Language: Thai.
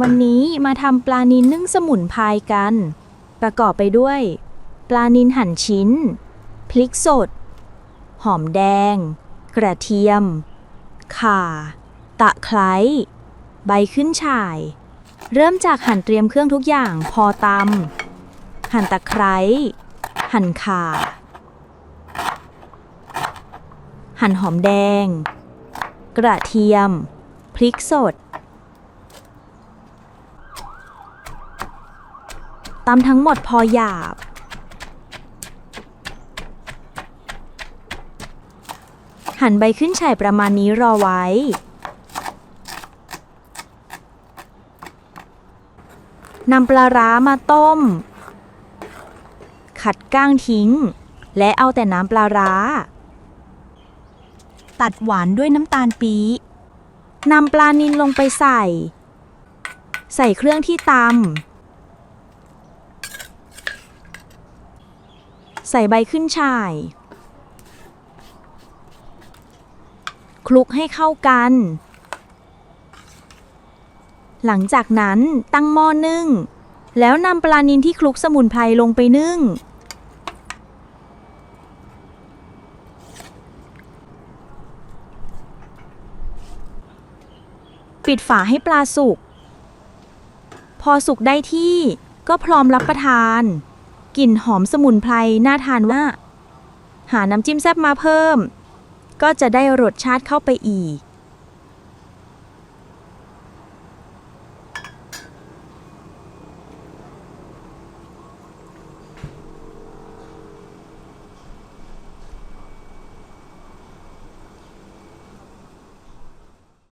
วันนี้มาทำปลานินนึ่งสมุนไพรกัน ประกอบไปด้วย ปลานินหั่นชิ้น พริกสด หอมแดง กระเทียม ข่า ตะไคร้ใบขึ้นฉ่าย เริ่มจากหั่นเตรียมเครื่องทุกอย่างพอตำหั่นตะไคร้หั่นข่า หั่นหอมแดง กระเทียม พริกสด ตำทั้งหมดพอหยาบ หั่นใบขึ้นฉ่ายประมาณนี้รอไว้ นำปลาร้ามาต้ม ขัดก้างทิ้ง และเอาแต่น้ำปลาร้า ตัดหวานด้วยน้ำตาลปี๊นำปลานิลลงไปใส่ ใส่เครื่องที่ตำ ใส่ใบขึ้นช่าย คลุกให้เข้ากัน หลังจากนั้นตั้งหม้อนึ่ง แล้วนำปลานินที่คลุกสมุนไพรลงไปนึ่ง ปิดฝาให้ปลาสุก พอสุกได้ที่ก็พร้อมรับประทาน กลิ่นหอมสมุนไพรน่าทานว่า หาน้ำจิ้มแซ่บมาเพิ่ม ก็จะได้รสชาติเข้าไปอีก